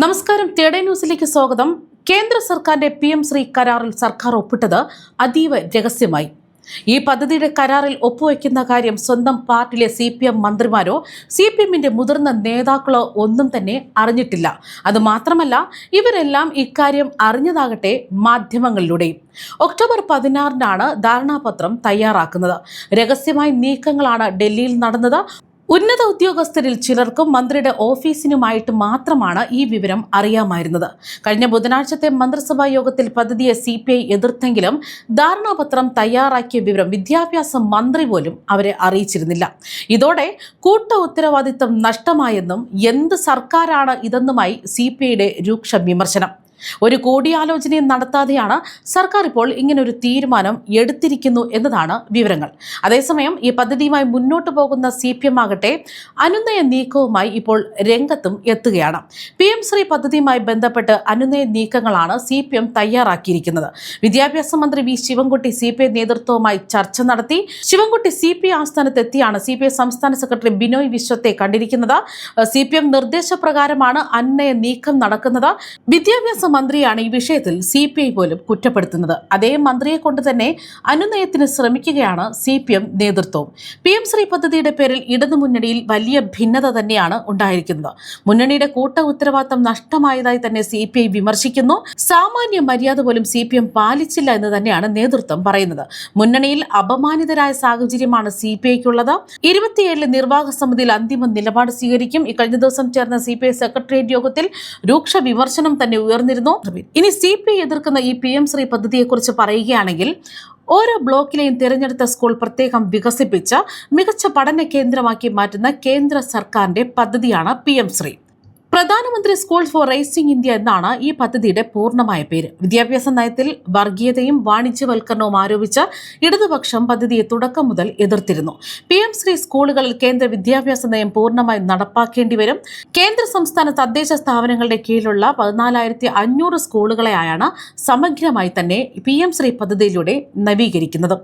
നമസ്കാരം തേടേ ന്യൂസിലേക്ക് സ്വാഗതം. കേന്ദ്ര സർക്കാരിന്റെ പി എം ശ്രീ കരാറിൽ സർക്കാർ ഒപ്പിട്ടത് അതീവ രഹസ്യമായി. ഈ പദ്ധതിയുടെ കരാറിൽ ഒപ്പുവെക്കുന്ന കാര്യം സ്വന്തം പാർട്ടിയിലെ സി പി എം മന്ത്രിമാരോ സി പി എമ്മിന്റെ മുതിർന്ന നേതാക്കളോ ഒന്നും തന്നെ അറിഞ്ഞിട്ടില്ല. അത് മാത്രമല്ല ഇവരെല്ലാം ഇക്കാര്യം അറിഞ്ഞതാകട്ടെ മാധ്യമങ്ങളിലൂടെയും. ഒക്ടോബർ പതിനാറിനാണ് ധാരണാപത്രം തയ്യാറാക്കുന്നത്. രഹസ്യമായ നീക്കങ്ങളാണ് ഡൽഹിയിൽ നടന്നത്. ഉന്നത ഉദ്യോഗസ്ഥരിൽ ചിലർക്കും മന്ത്രിയുടെ ഓഫീസിനുമായിട്ട് മാത്രമാണ് ഈ വിവരം അറിയാമായിരുന്നത്. കഴിഞ്ഞ ബുധനാഴ്ചത്തെ മന്ത്രിസഭാ യോഗത്തിൽ പദ്ധതിയെ സി പി ഐ എതിർത്തെങ്കിലും ധാരണാപത്രം തയ്യാറാക്കിയ വിവരം വിദ്യാഭ്യാസ മന്ത്രി പോലും അവരെ അറിയിച്ചിരുന്നില്ല. ഇതോടെ കൂട്ട ഉത്തരവാദിത്തം നഷ്ടമായെന്നും എന്ത് സർക്കാരാണ് ഇതെന്നുമായി സി പി ഐയുടെ രൂക്ഷ വിമർശനം. ഒരു കൂടിയാലോചനയും നടത്താതെയാണ് സർക്കാർ ഇപ്പോൾ ഇങ്ങനൊരു തീരുമാനം എടുത്തിരിക്കുന്നു എന്നതാണ് വിവരങ്ങൾ. അതേസമയം ഈ പദ്ധതിയുമായി മുന്നോട്ട് പോകുന്ന സി പി എം ആകട്ടെ അനുനയ നീക്കവുമായി ഇപ്പോൾ രംഗത്തും എത്തുകയാണ്. പി എം ശ്രീ പദ്ധതിയുമായി ബന്ധപ്പെട്ട് അനുനയ നീക്കങ്ങളാണ് സി പി എം തയ്യാറാക്കിയിരിക്കുന്നത്. വിദ്യാഭ്യാസ മന്ത്രി V Sivankutty C P I നേതൃത്വവുമായി ചർച്ച നടത്തി. ശിവൻകുട്ടി സി പി ഐ ആസ്ഥാനത്ത് സി പി ഐ സംസ്ഥാന സെക്രട്ടറി ബിനോയ് വിശ്വത്തെ കണ്ടിരിക്കുന്നത്. സി പി എം നിർദ്ദേശപ്രകാരമാണ് അനുനയ നീക്കം നടക്കുന്നത്. വിദ്യാഭ്യാസ മന്ത്രിയാണ് ഈ വിഷയത്തിൽ സി പി ഐ പോലും കുറ്റപ്പെടുത്തുന്നത്. അതേ മന്ത്രിയെ കൊണ്ട് തന്നെ അനുനയത്തിന് ശ്രമിക്കുകയാണ് സി പി എം നേതൃത്വം. പി എം ശ്രീ പദ്ധതിയുടെ പേരിൽ ഇടതു മുന്നണിയിൽ വലിയ ഭിന്നത തന്നെയാണ് ഉണ്ടായിരിക്കുന്നത്. മുന്നണിയുടെ കൂട്ട ഉത്തരവാദിത്തം നഷ്ടമായതായി തന്നെ സി പി ഐ വിമർശിക്കുന്നു. സാമാന്യ മര്യാദ പോലും സി പി എം പാലിച്ചില്ല എന്ന് തന്നെയാണ് നേതൃത്വം പറയുന്നത്. മുന്നണിയിൽ അപമാനിതരായ സാഹചര്യമാണ് സി പി ഐക്കുള്ളത്. ഇരുപത്തിയേഴിലെ നിർവാഹക സമിതിയിൽ അന്തിമ നിലപാട് സ്വീകരിക്കും. ഇക്കഴിഞ്ഞ ദിവസം ചേർന്ന സി പി ഐ സെക്രട്ടേറിയറ്റ് യോഗത്തിൽ രൂക്ഷ വിമർശനം തന്നെ ഉയർന്നിരുന്നു. ഇനി സി പി എതിർക്കുന്ന ഈ പി എം ശ്രീ പദ്ധതിയെക്കുറിച്ച് പറയുകയാണെങ്കിൽ ഓരോ ബ്ലോക്കിലെയും തിരഞ്ഞെടുത്ത സ്കൂൾ പ്രത്യേകം വികസിപ്പിച്ച് മികച്ച പഠന കേന്ദ്രമാക്കി മാറ്റുന്ന കേന്ദ്ര സർക്കാരിന്റെ പദ്ധതിയാണ് പി എം ശ്രീ. പ്രധാനമന്ത്രി സ്കൂൾ ഫോർ റേസിംഗ് ഇന്ത്യ എന്നാണ് ഈ പദ്ധതിയുടെ പൂർണമായ പേര്. വിദ്യാഭ്യാസ നയത്തിൽ വർഗീയതയും വാണിജ്യവൽക്കരണവും ആരോപിച്ച് ഇടതുപക്ഷം പദ്ധതിയെ തുടക്കം മുതൽ എതിർത്തിരുന്നു. പി എം ശ്രീ സ്കൂളുകളിൽ കേന്ദ്ര വിദ്യാഭ്യാസ നയം പൂർണമായി നടപ്പാക്കേണ്ടി വരും. കേന്ദ്ര സംസ്ഥാന തദ്ദേശ സ്ഥാപനങ്ങളുടെ കീഴിലുള്ള പതിനാലായിരത്തി അഞ്ഞൂറ് സ്കൂളുകളെയാണ് സമഗ്രമായി തന്നെ പി എം ശ്രീ പദ്ധതിയിലൂടെ നവീകരിക്കുന്നത്.